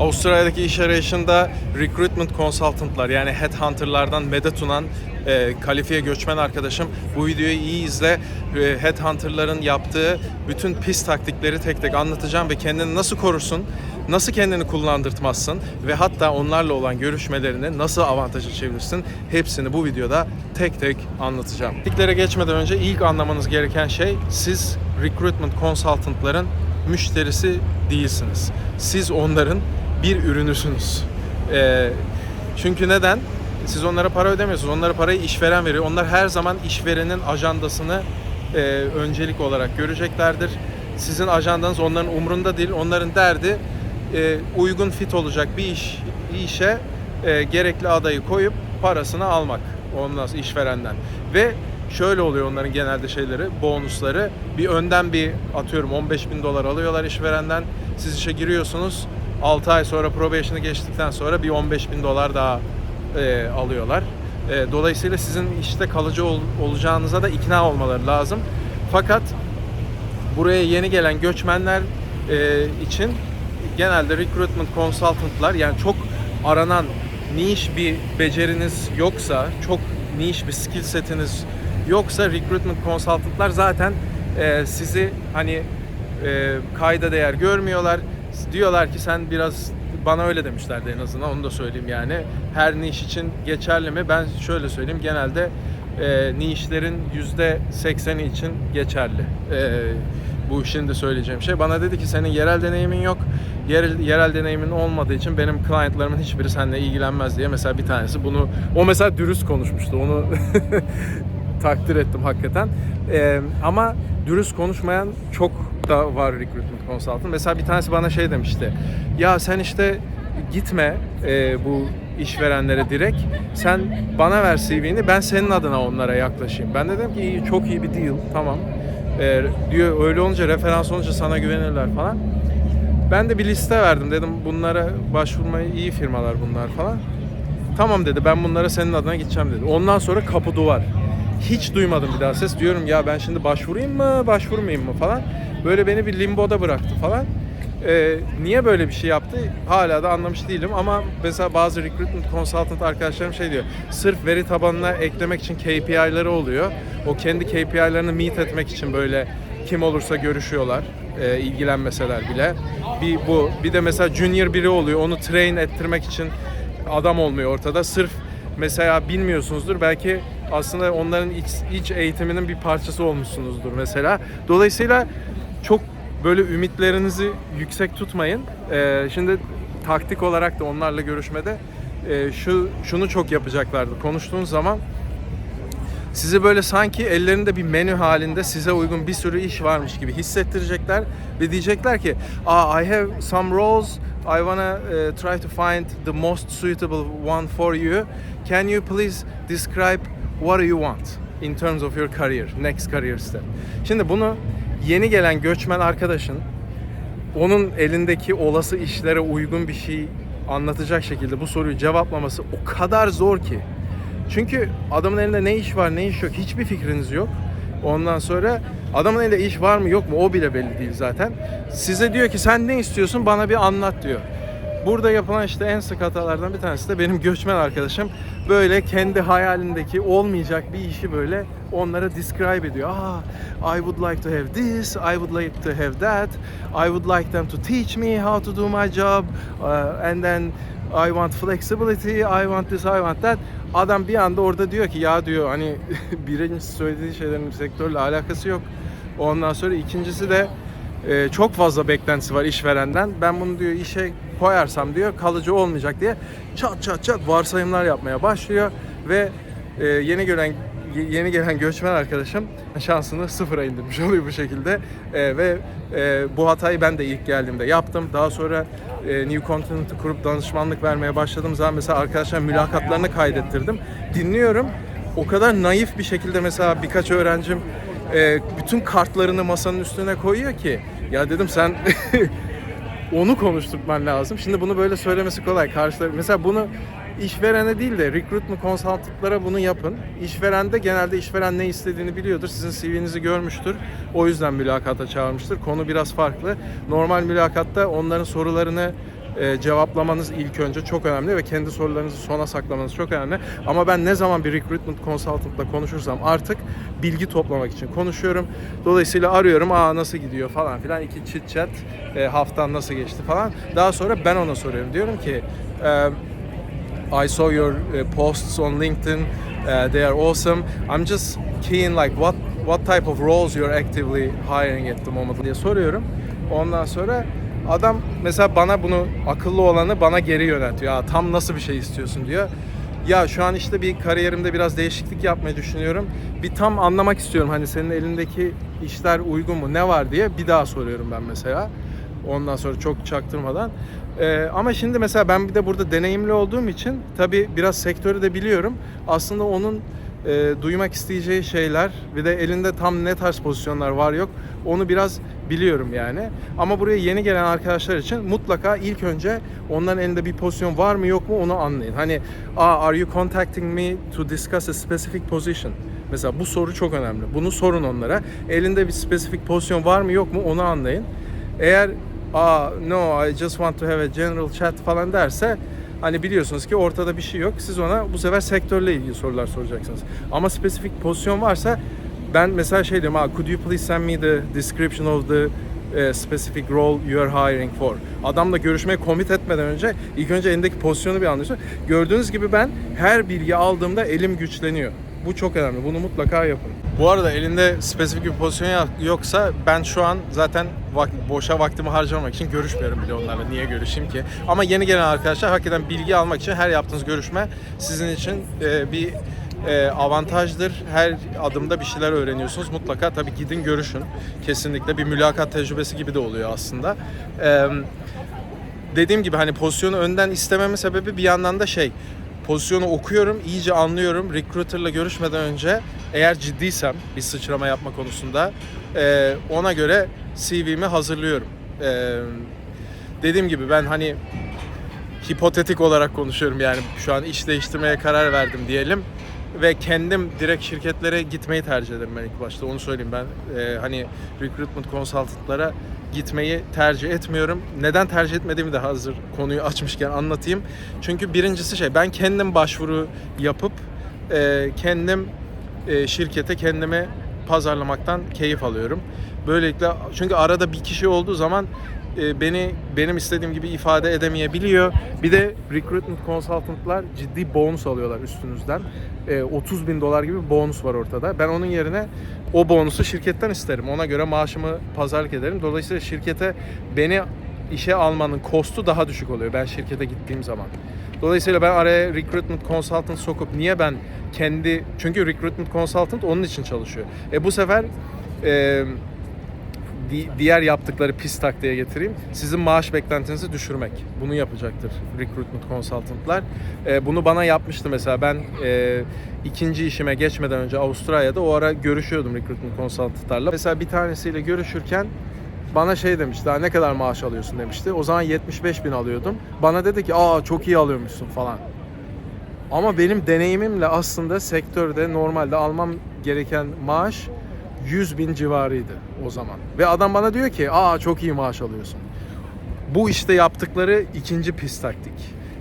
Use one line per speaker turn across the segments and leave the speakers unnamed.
Avustralya'daki iş arayışında recruitment consultantlar yani headhunterlardan medet uman e, kalifiye göçmen arkadaşım bu videoyu iyi izle. E, headhunterların yaptığı bütün pis taktikleri tek tek anlatacağım ve kendini nasıl korursun, nasıl kendini kullandırtmazsın ve hatta onlarla olan görüşmelerini nasıl avantaja çevirirsin hepsini bu videoda tek tek anlatacağım. Taktiklere geçmeden önce ilk anlamanız gereken şey siz recruitment consultantların müşterisi değilsiniz. Siz onların bir ürünüsünüz. Ee, çünkü neden? Siz onlara para ödemiyorsunuz. Onlara parayı işveren veriyor. Onlar her zaman işverenin ajandasını e, öncelik olarak göreceklerdir. Sizin ajandanız onların umrunda değil. Onların derdi e, uygun fit olacak bir iş işe e, gerekli adayı koyup parasını almak ondan işverenden. Ve şöyle oluyor onların genelde şeyleri, bonusları. Bir önden bir atıyorum 15 bin dolar alıyorlar işverenden. Siz işe giriyorsunuz. 6 ay sonra probation'ı geçtikten sonra bir 15 bin dolar daha e, alıyorlar. E, dolayısıyla sizin işte kalıcı ol- olacağınıza da ikna olmaları lazım. Fakat buraya yeni gelen göçmenler e, için genelde recruitment consultantlar yani çok aranan niş bir beceriniz yoksa, çok niş bir skill setiniz yoksa recruitment consultantlar zaten e, sizi hani e, kayda değer görmüyorlar. Diyorlar ki sen biraz bana öyle demişlerdi en azından onu da söyleyeyim yani. Her niş için geçerli mi? Ben şöyle söyleyeyim genelde e, nişlerin %80'i için geçerli. E, bu şimdi söyleyeceğim şey. Bana dedi ki senin yerel deneyimin yok. Yerel, yerel deneyimin olmadığı için benim clientlarımın hiçbiri seninle ilgilenmez diye mesela bir tanesi bunu o mesela dürüst konuşmuştu. Onu takdir ettim hakikaten. Ee, ama dürüst konuşmayan çok da var recruitment consultant. Mesela bir tanesi bana şey demişti. Ya sen işte gitme e, bu işverenlere direkt. Sen bana ver CV'ni ben senin adına onlara yaklaşayım. Ben de dedim ki iyi çok iyi bir deal tamam. Ee, diyor öyle olunca referans olunca sana güvenirler falan. Ben de bir liste verdim dedim bunlara başvurmayı iyi firmalar bunlar falan. Tamam dedi ben bunlara senin adına gideceğim dedi. Ondan sonra kapı duvar. Hiç duymadım bir daha ses. Diyorum ya ben şimdi başvurayım mı başvurmayayım mı falan. Böyle beni bir limboda bıraktı falan. Ee, niye böyle bir şey yaptı? Hala da anlamış değilim ama mesela bazı recruitment consultant arkadaşlarım şey diyor sırf veri tabanına eklemek için KPI'leri oluyor. O kendi KPI'lerini meet etmek için böyle kim olursa görüşüyorlar e, ilgilenmeseler bile. Bir bu. Bir de mesela junior biri oluyor onu train ettirmek için adam olmuyor ortada. Sırf mesela bilmiyorsunuzdur belki aslında onların iç, iç eğitiminin bir parçası olmuşsunuzdur mesela. Dolayısıyla çok böyle ümitlerinizi yüksek tutmayın. Ee, şimdi taktik olarak da onlarla görüşmede e, şu şunu çok yapacaklardı. Konuştuğunuz zaman sizi böyle sanki ellerinde bir menü halinde size uygun bir sürü iş varmış gibi hissettirecekler ve diyecekler ki, "Ah, I have some roles. I wanna uh, try to find the most suitable one for you. Can you please describe what you want in terms of your career, next career step?" Şimdi bunu yeni gelen göçmen arkadaşın onun elindeki olası işlere uygun bir şey anlatacak şekilde bu soruyu cevaplaması o kadar zor ki. Çünkü adamın elinde ne iş var ne iş yok hiçbir fikriniz yok. Ondan sonra adamın elinde iş var mı yok mu o bile belli değil zaten. Size diyor ki sen ne istiyorsun bana bir anlat diyor. Burada yapılan işte en sık hatalardan bir tanesi de benim göçmen arkadaşım böyle kendi hayalindeki olmayacak bir işi böyle onlara describe ediyor. Ah, I would like to have this, I would like to have that, I would like them to teach me how to do my job, uh, and then I want flexibility, I want this, I want that. Adam bir anda orada diyor ki ya diyor hani birincisi söylediği şeylerin sektörle alakası yok. Ondan sonra ikincisi de e, çok fazla beklentisi var işverenden. Ben bunu diyor işe koyarsam diyor kalıcı olmayacak diye çat çat çat varsayımlar yapmaya başlıyor ve e, yeni gelen yeni gelen göçmen arkadaşım şansını sıfıra indirmiş oluyor bu şekilde E, ve e, bu hatayı ben de ilk geldiğimde yaptım. Daha sonra e, New Continent'ı kurup danışmanlık vermeye başladığım zaman mesela arkadaşlar mülakatlarını kaydettirdim. Dinliyorum. O kadar naif bir şekilde mesela birkaç öğrencim e, bütün kartlarını masanın üstüne koyuyor ki ya dedim sen onu konuşturman lazım. Şimdi bunu böyle söylemesi kolay. Karşılar mesela bunu işverene değil de recruitment consultantlara bunu yapın. İşveren de genelde işveren ne istediğini biliyordur. Sizin CV'nizi görmüştür. O yüzden mülakata çağırmıştır. Konu biraz farklı. Normal mülakatta onların sorularını e, cevaplamanız ilk önce çok önemli ve kendi sorularınızı sona saklamanız çok önemli. Ama ben ne zaman bir recruitment consultant'la konuşursam artık bilgi toplamak için konuşuyorum. Dolayısıyla arıyorum, aa nasıl gidiyor falan filan. iki chit chat, e, haftan nasıl geçti falan. Daha sonra ben ona soruyorum. Diyorum ki, e, I saw your uh, posts on LinkedIn. Uh, they are awesome. I'm just keen like what what type of roles you're actively hiring at the moment diye soruyorum. Ondan sonra adam mesela bana bunu akıllı olanı bana geri yöneltiyor. Ya tam nasıl bir şey istiyorsun diyor. Ya şu an işte bir kariyerimde biraz değişiklik yapmayı düşünüyorum. Bir tam anlamak istiyorum hani senin elindeki işler uygun mu ne var diye bir daha soruyorum ben mesela. Ondan sonra çok çaktırmadan. Ee, ama şimdi mesela ben bir de burada deneyimli olduğum için tabii biraz sektörü de biliyorum. Aslında onun e, duymak isteyeceği şeyler bir de elinde tam ne tarz pozisyonlar var yok onu biraz biliyorum yani. Ama buraya yeni gelen arkadaşlar için mutlaka ilk önce onların elinde bir pozisyon var mı yok mu onu anlayın. Hani are you contacting me to discuss a specific position? Mesela bu soru çok önemli. Bunu sorun onlara. Elinde bir spesifik pozisyon var mı yok mu onu anlayın. Eğer Aa, no I just want to have a general chat falan derse hani biliyorsunuz ki ortada bir şey yok. Siz ona bu sefer sektörle ilgili sorular soracaksınız. Ama spesifik pozisyon varsa ben mesela şey diyorum, "Aa, could you please send me the description of the eh, specific role you are hiring for. Adamla görüşmeye commit etmeden önce ilk önce elindeki pozisyonu bir anlıyorsun. Gördüğünüz gibi ben her bilgi aldığımda elim güçleniyor. Bu çok önemli. Bunu mutlaka yapın. Bu arada elinde spesifik bir pozisyon yoksa ben şu an zaten vak- boşa vaktimi harcamak için görüşmüyorum bile onlarla. Niye görüşeyim ki? Ama yeni gelen arkadaşlar hakikaten bilgi almak için her yaptığınız görüşme sizin için e, bir e, avantajdır. Her adımda bir şeyler öğreniyorsunuz. Mutlaka tabii gidin görüşün. Kesinlikle bir mülakat tecrübesi gibi de oluyor aslında. Eee dediğim gibi hani pozisyonu önden istememin sebebi bir yandan da şey pozisyonu okuyorum, iyice anlıyorum. Recruiter'la görüşmeden önce eğer ciddiysem bir sıçrama yapma konusunda e, ona göre CV'mi hazırlıyorum. E, dediğim gibi ben hani hipotetik olarak konuşuyorum yani şu an iş değiştirmeye karar verdim diyelim ve kendim direkt şirketlere gitmeyi tercih ederim ben ilk başta onu söyleyeyim ben e, hani recruitment consultantlara gitmeyi tercih etmiyorum. Neden tercih etmediğimi de hazır konuyu açmışken anlatayım. Çünkü birincisi şey ben kendim başvuru yapıp e, kendim e, şirkete kendimi pazarlamaktan keyif alıyorum. Böylelikle çünkü arada bir kişi olduğu zaman beni benim istediğim gibi ifade edemeyebiliyor. Bir de recruitment consultantlar ciddi bonus alıyorlar üstünüzden. E, 30 bin dolar gibi bonus var ortada. Ben onun yerine o bonusu şirketten isterim. Ona göre maaşımı pazarlık ederim. Dolayısıyla şirkete beni işe almanın kostu daha düşük oluyor ben şirkete gittiğim zaman. Dolayısıyla ben araya recruitment consultant sokup niye ben kendi çünkü recruitment consultant onun için çalışıyor. E bu sefer e, di- diğer yaptıkları pis taktiğe getireyim. Sizin maaş beklentinizi düşürmek. Bunu yapacaktır recruitment consultantlar. E, bunu bana yapmıştı mesela. Ben e, ikinci işime geçmeden önce Avustralya'da o ara görüşüyordum recruitment consultantlarla. Mesela bir tanesiyle görüşürken bana şey demişti, daha ne kadar maaş alıyorsun demişti. O zaman 75 bin alıyordum. Bana dedi ki, aa çok iyi alıyormuşsun falan. Ama benim deneyimimle aslında sektörde normalde almam gereken maaş 100 bin civarıydı o zaman. Ve adam bana diyor ki aa çok iyi maaş alıyorsun. Bu işte yaptıkları ikinci pis taktik.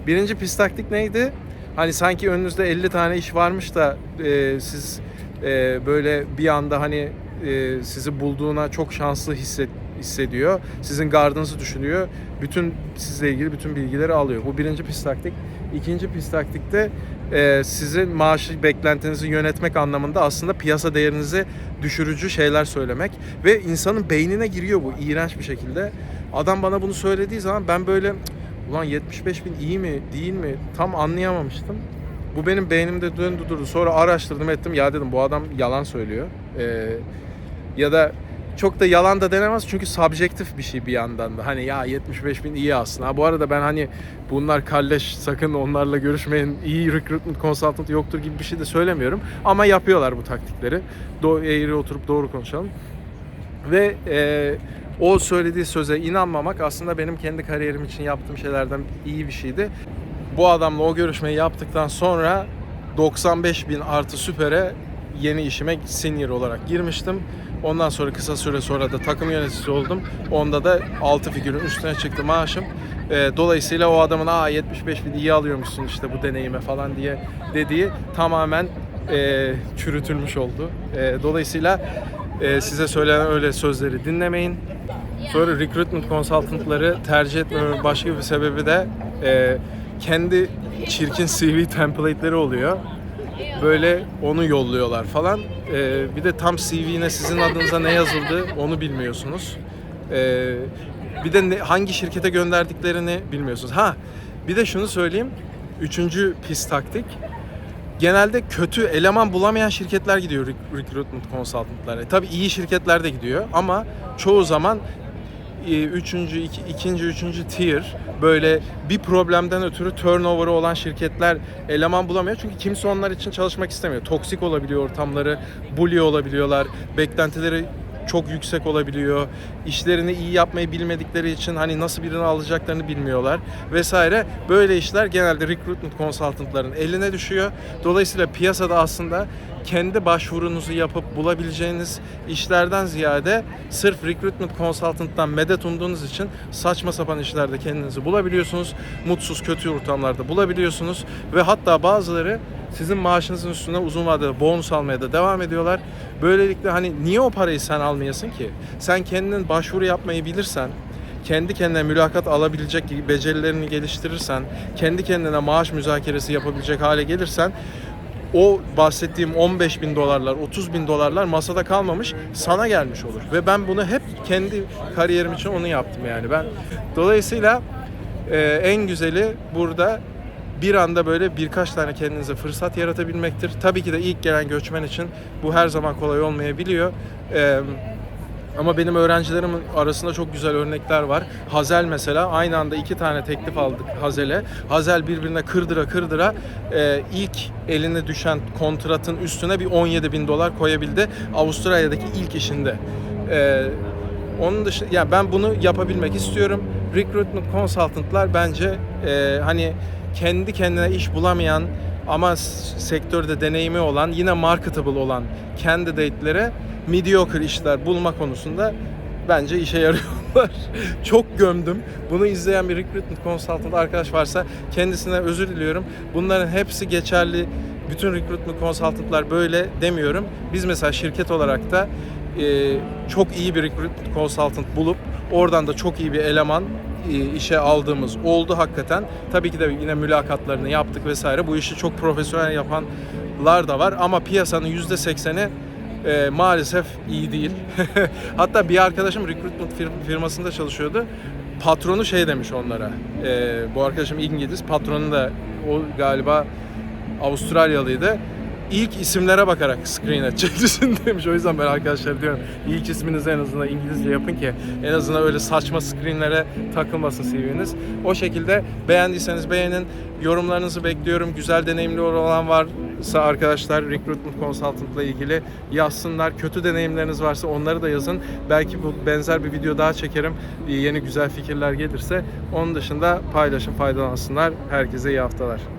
Birinci pis taktik neydi? Hani sanki önünüzde 50 tane iş varmış da e, siz e, böyle bir anda hani e, sizi bulduğuna çok şanslı hisset, hissediyor. Sizin gardınızı düşünüyor. Bütün sizle ilgili bütün bilgileri alıyor. Bu birinci pis taktik. İkinci pis taktik de e, sizin maaş beklentinizi yönetmek anlamında aslında piyasa değerinizi düşürücü şeyler söylemek ve insanın beynine giriyor bu iğrenç bir şekilde. Adam bana bunu söylediği zaman ben böyle "Cık, ulan 75 bin iyi mi değil mi tam anlayamamıştım. Bu benim beynimde döndü durdu. Sonra araştırdım ettim. Ya dedim bu adam yalan söylüyor. Ee, ya da çok da yalan da denemez çünkü subjektif bir şey bir yandan da. Hani ya 75 bin iyi aslında. Ha, bu arada ben hani bunlar kalleş sakın onlarla görüşmeyin iyi recruitment consultant yoktur gibi bir şey de söylemiyorum. Ama yapıyorlar bu taktikleri. Do eğri oturup doğru konuşalım. Ve e, o söylediği söze inanmamak aslında benim kendi kariyerim için yaptığım şeylerden iyi bir şeydi. Bu adamla o görüşmeyi yaptıktan sonra 95 bin artı süpere yeni işime senior olarak girmiştim. Ondan sonra kısa süre sonra da takım yöneticisi oldum. Onda da 6 figürün üstüne çıktı maaşım. E, dolayısıyla o adamın aa 75 bin iyi alıyormuşsun işte bu deneyime falan diye dediği tamamen e, çürütülmüş oldu. E, dolayısıyla e, size söylenen öyle sözleri dinlemeyin. Sonra recruitment consultantları tercih etmemin başka bir sebebi de e, kendi çirkin CV template'leri oluyor. Böyle onu yolluyorlar falan. E, bir de tam CV'ne sizin adınıza ne yazıldı onu bilmiyorsunuz. E, bir de ne, hangi şirkete gönderdiklerini bilmiyorsunuz. Ha bir de şunu söyleyeyim. Üçüncü pis taktik. Genelde kötü eleman bulamayan şirketler gidiyor rec- recruitment consultantlara. Tabii iyi şirketler de gidiyor ama çoğu zaman üçüncü, iki, ikinci, üçüncü tier böyle bir problemden ötürü turnover'ı olan şirketler eleman bulamıyor. Çünkü kimse onlar için çalışmak istemiyor. Toksik olabiliyor ortamları, bully olabiliyorlar, beklentileri çok yüksek olabiliyor. İşlerini iyi yapmayı bilmedikleri için hani nasıl birini alacaklarını bilmiyorlar vesaire. Böyle işler genelde recruitment consultantların eline düşüyor. Dolayısıyla piyasada aslında kendi başvurunuzu yapıp bulabileceğiniz işlerden ziyade sırf recruitment consultant'tan medet umduğunuz için saçma sapan işlerde kendinizi bulabiliyorsunuz. Mutsuz, kötü ortamlarda bulabiliyorsunuz ve hatta bazıları sizin maaşınızın üstüne uzun vadede bonus almaya da devam ediyorlar. Böylelikle hani niye o parayı sen almayasın ki? Sen kendin başvuru yapmayı bilirsen, kendi kendine mülakat alabilecek becerilerini geliştirirsen, kendi kendine maaş müzakeresi yapabilecek hale gelirsen o bahsettiğim 15 bin dolarlar, 30 bin dolarlar masada kalmamış sana gelmiş olur. Ve ben bunu hep kendi kariyerim için onu yaptım yani ben. Dolayısıyla e, en güzeli burada bir anda böyle birkaç tane kendinize fırsat yaratabilmektir. Tabii ki de ilk gelen göçmen için bu her zaman kolay olmayabiliyor. Eee ama benim öğrencilerimin arasında çok güzel örnekler var. Hazel mesela aynı anda iki tane teklif aldık Hazel'e. Hazel birbirine kırdıra kırdıra e, ilk eline düşen kontratın üstüne bir 17 bin dolar koyabildi. Avustralya'daki ilk işinde. E, onun dışında ya ben bunu yapabilmek istiyorum. Recruitment consultant'lar bence e, hani kendi kendine iş bulamayan ama sektörde deneyimi olan yine marketable olan candidate'lere mediocre işler bulma konusunda bence işe yarıyorlar. Çok gömdüm. Bunu izleyen bir recruitment consultant arkadaş varsa kendisine özür diliyorum. Bunların hepsi geçerli. Bütün recruitment consultantlar böyle demiyorum. Biz mesela şirket olarak da e, çok iyi bir recruitment consultant bulup oradan da çok iyi bir eleman e, işe aldığımız oldu hakikaten. Tabii ki de yine mülakatlarını yaptık vesaire. Bu işi çok profesyonel yapanlar da var ama piyasanın %80'i e, maalesef iyi değil. Hatta bir arkadaşım recruitment fir- firmasında çalışıyordu. Patronu şey demiş onlara. e, bu arkadaşım İngiliz. Patronu da o galiba Avustralyalıydı. İlk isimlere bakarak screen edeceksin demiş. O yüzden ben arkadaşlar diyorum ilk isminizi en azından İngilizce yapın ki en azından öyle saçma screenlere takılmasın CV'niz. O şekilde beğendiyseniz beğenin. Yorumlarınızı bekliyorum. Güzel deneyimli olan varsa arkadaşlar recruitment consultant'la ilgili yazsınlar. Kötü deneyimleriniz varsa onları da yazın. Belki bu benzer bir video daha çekerim. Yeni güzel fikirler gelirse. Onun dışında paylaşın, faydalansınlar. Herkese iyi haftalar.